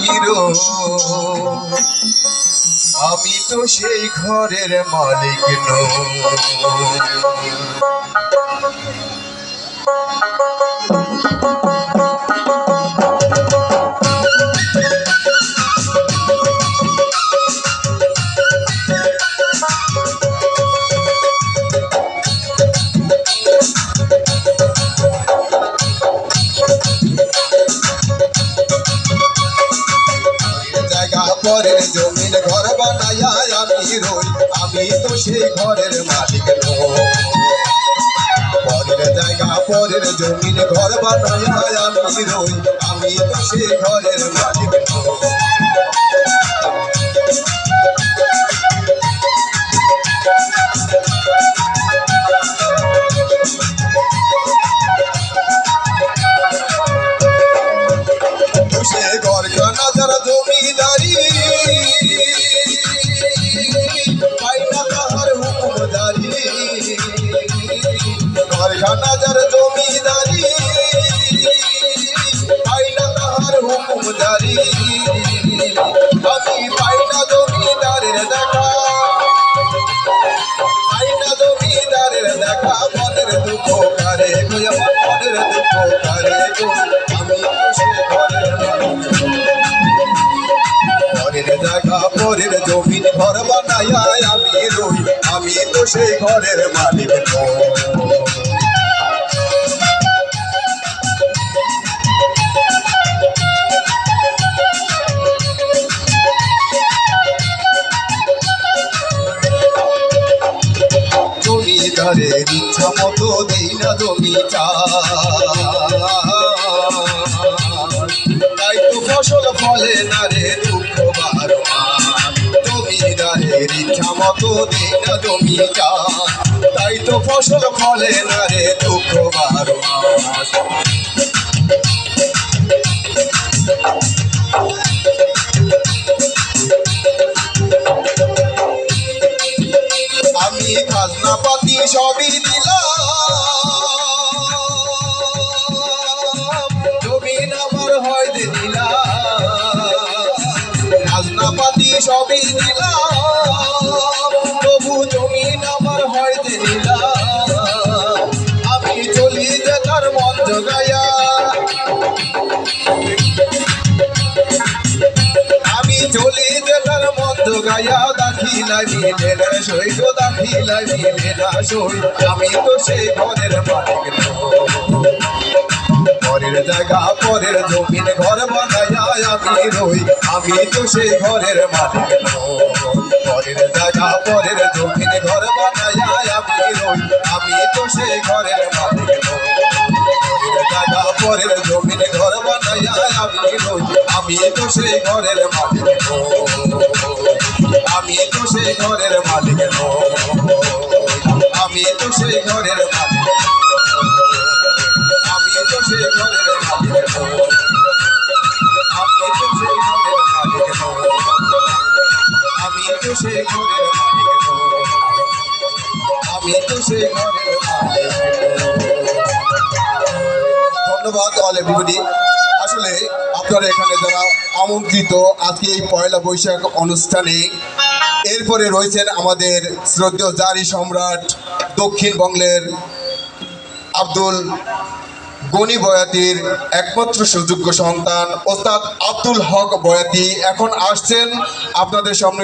রই আমি তো সেই ঘরের মালিক নই। পরের জমিন ঘর বানাইয়া আমি রই, আমি তো সেই ঘরের মালিক পরের জায়গা, পরের জমিন ঘর বানাইয়া আমি রই, আমি তো সেই ঘরের মালিক জায়গা পরের জমিন ঘর বানাইয়া আমি রই, আমি তো সেই ঘরের মালিক। জমিদারের ইচ্ছা মতো দেই না জমি তাই তো ফসল ফলে না রে দুঃখ। ইচ্ছা মতো জমি তাই তো ফসল ফলে না রে দুঃখ আমি খাজনা পাতি সবই দিলাম হয় সবই দিলাম। জগাইয়া। আমি চলি যে তার মন্দ গায়া দাখিলাই মিলে না গো দাখিলাই মিলে না সই আমি তো সেই ঘরের মালিক। পরের জায়গা, পরের জমিন, ঘর বানাইয়া আমি রই। আমি তো সেই ঘরের মালিক। পরের জায়গা, পরের জমিন, ঘর বানাইয়া আমি রই। আমি তো সেই ঘরের মালিক পরের জমিন ঘর বানাইয়া আমি রই আমি তো সেই ঘরের মালিক আমি তো সেই ঘরের মালিক। আমি তো সেই ঘরের মালিক আমি তো সেই ঘরের মালিক। আমি তো সেই ঘরের মালিক আমি তো সেই ঘরের আমি তো সেই ঘরের মালিক। ধন্যবাদ অল এভরিবডি আসলে আপনারা এখানে যারা আমন্ত্রিত আজকে এই পয়লা বৈশাখ অনুষ্ঠানে, এরপরে রয়েছেন আমাদের শ্রদ্ধেয় জারি সম্রাট দক্ষিণবঙ্গের আব্দুল গনি বয়াতির একমাত্র সুযোগ্য সন্তান, ওস্তাদ আব্দুল হক বয়াতি। এখন আসছেন আপনাদের সামনে।